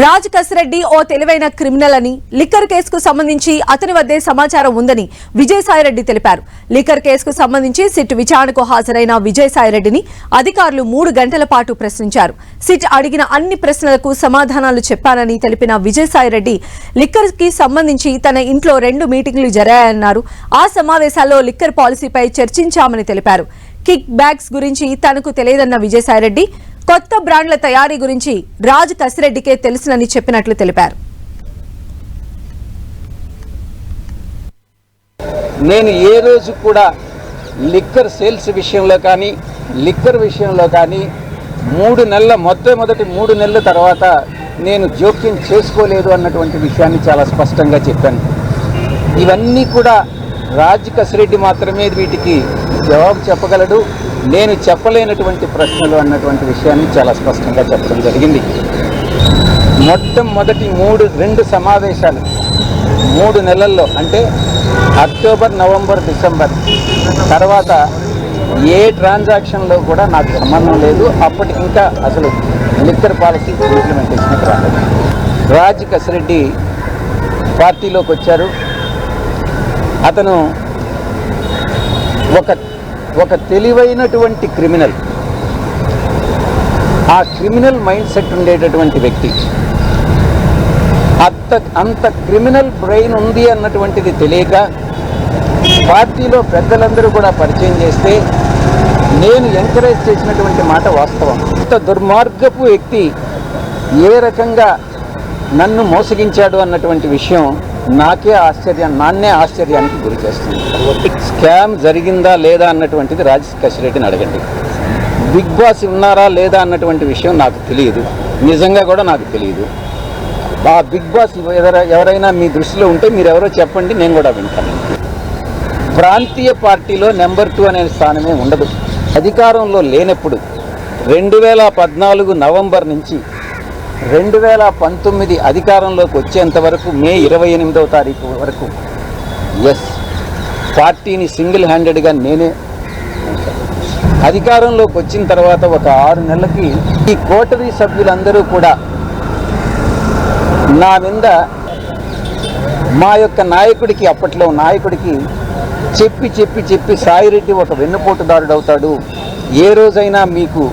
రాజ్ కసిరెడ్డి ఓ తెలివైన క్రిమినల్ అని లిక్కర్ కేసుకు సంబంధించి అతని వద్దే సమాచారం ఉందని విజయసాయిరెడ్డి తెలిపారు. లిక్కర్ కేసుకు సంబంధించి సిట్ విచారణకు హాజరైన విజయసాయిరెడ్డిని అధికారులు మూడు గంటల పాటు ప్రశ్నించారు. సిట్ అడిగిన అన్ని ప్రశ్నలకు సమాధానాలు చెప్పానని తెలిపిన విజయసాయిరెడ్డి లిక్కర్కి సంబంధించి తన ఇంట్లో రెండు మీటింగ్లు జరాయన్నారు ఆ సమావేశాల్లో లిక్కర్ పాలసీపై చర్చించామని తెలిపారు. కిక్ బ్యాగ్స్ గురించి తనకు తెలియదన్న విజయసాయిరెడ్డి కొత్త బ్రాండ్ల తయారీ గురించి రాజ్ కసిరెడ్డికే తెలుసునని చెప్పినట్లు తెలిపారు. నేను ఏ రోజు కూడా లిక్కర్ సేల్స్ విషయంలో కానీ లిక్కర్ విషయంలో కానీ మూడు నెలల మొట్టమొదటి మూడు నెలల తర్వాత నేను జోక్యం చేసుకోలేదు అన్నటువంటి విషయాన్ని చాలా స్పష్టంగా చెప్పాను. ఇవన్నీ కూడా రాజ్ కసిరెడ్డి మాత్రమే వీటికి జవాబు చెప్పగలడు. నేను చెప్పలేనటువంటి ప్రశ్నలు అన్నటువంటి విషయాన్ని చాలా స్పష్టంగా చెప్పడం జరిగింది. మొట్టమొదటి మూడు రెండు సమావేశాలు మూడు నెలల్లో అంటే అక్టోబర్ నవంబర్ డిసెంబర్ తర్వాత ఏ ట్రాన్సాక్షన్లో కూడా నాకు సంబంధం లేదు. అప్పటి ఇంకా అసలు లిక్కర్ పాలసీ ఇంప్లిమెంటేషన్ రాలేదు. రాజ్ కసిరెడ్డి పార్టీలోకి వచ్చారు. అతను ఒక ఒక తెలివైనటువంటి క్రిమినల్. ఆ క్రిమినల్ మైండ్ సెట్ ఉండేటటువంటి వ్యక్తి. అంత అంత క్రిమినల్ బ్రెయిన్ ఉంది అన్నటువంటిది తెలియక పార్టీలో పెద్దలందరూ కూడా పరిచయం చేస్తే నేను ఎంకరేజ్ చేసినటువంటి మాట వాస్తవం. ఇంత దుర్మార్గపు వ్యక్తి ఏ రకంగా నన్ను మోసగించాడు అన్నటువంటి విషయం నాకే ఆశ్చర్యం నాన్నే ఆశ్చర్యానికి గురి చేస్తుంది. స్కామ్ జరిగిందా లేదా అన్నటువంటిది రాజశేఖర్ కసిరెడ్డిని అడగండి. బిగ్ బాస్ ఉన్నారా లేదా అన్నటువంటి విషయం నాకు తెలియదు. నిజంగా కూడా నాకు తెలియదు. ఆ బిగ్ బాస్ ఎవరైనా మీ దృష్టిలో ఉంటే మీరు ఎవరో చెప్పండి నేను కూడా వింటాను. ప్రాంతీయ పార్టీలో నెంబర్ టూ అనే స్థానమే ఉండదు. అధికారంలో లేనప్పుడు రెండు వేల పద్నాలుగు నవంబర్ నుంచి రెండు వేల పంతొమ్మిది అధికారంలోకి వచ్చేంత వరకు మే ఇరవై ఎనిమిదవ తారీఖు వరకు. ఎస్ పార్టీని సింగిల్ హ్యాండెడ్గా నేనే అధికారంలోకి వచ్చిన తర్వాత ఒక ఆరు నెలలకి ఈ కోటరీ సభ్యులందరూ కూడా నా మీద మా యొక్క నాయకుడికి అప్పట్లో నాయకుడికి చెప్పి చెప్పి చెప్పి సాయిరెడ్డి ఒక వెన్నుపోటుదారుడు అవుతాడు. ఏ రోజైనా మీకు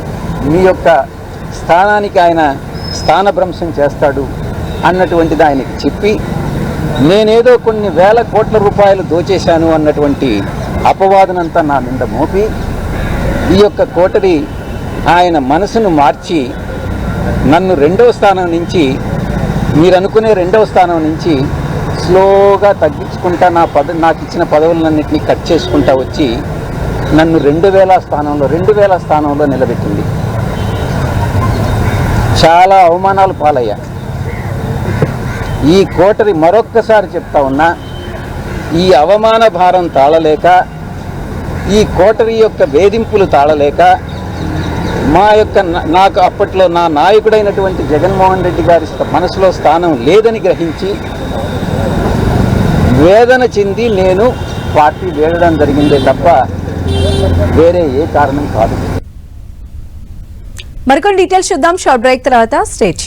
మీ యొక్క స్థానానికి ఆయన స్థానభ్రంశం చేస్తాడు అన్నటువంటిది ఆయనకి చెప్పి నేనేదో కొన్ని వేల కోట్ల రూపాయలు దోచేశాను అన్నటువంటి అపవాదనంతా నా నింద మోపి ఈ యొక్క కోటరి ఆయన మనసును మార్చి నన్ను రెండవ స్థానం నుంచి మీరు అనుకునే రెండవ స్థానం నుంచి స్లోగా తగ్గించుకుంటా నా పద నాకు ఇచ్చిన పదవులన్నింటినీ కట్ చేసుకుంటా వచ్చి నన్ను రెండు వేల స్థానంలో రెండు వేల స్థానంలో నిలబెట్టింది. చాలా అవమానాలు పాలయ్యా. ఈ కోటరి మరొక్కసారి చెప్తా ఉన్నా ఈ అవమాన భారం తాళలేక ఈ కోటరి యొక్క వేధింపులు తాళలేక మా యొక్క నాకు అప్పట్లో నా నాయకుడైనటువంటి జగన్మోహన్ రెడ్డి గారి మనసులో స్థానం లేదని గ్రహించి వేదన చెంది నేను పార్టీ వేయడం జరిగిందే తప్ప వేరే ఏ కారణం కాదు. మరికొన్ని డీటెయిల్స్ చూద్దాం. షార్ట్ బ్రేక్ తర్వాత. స్టేట్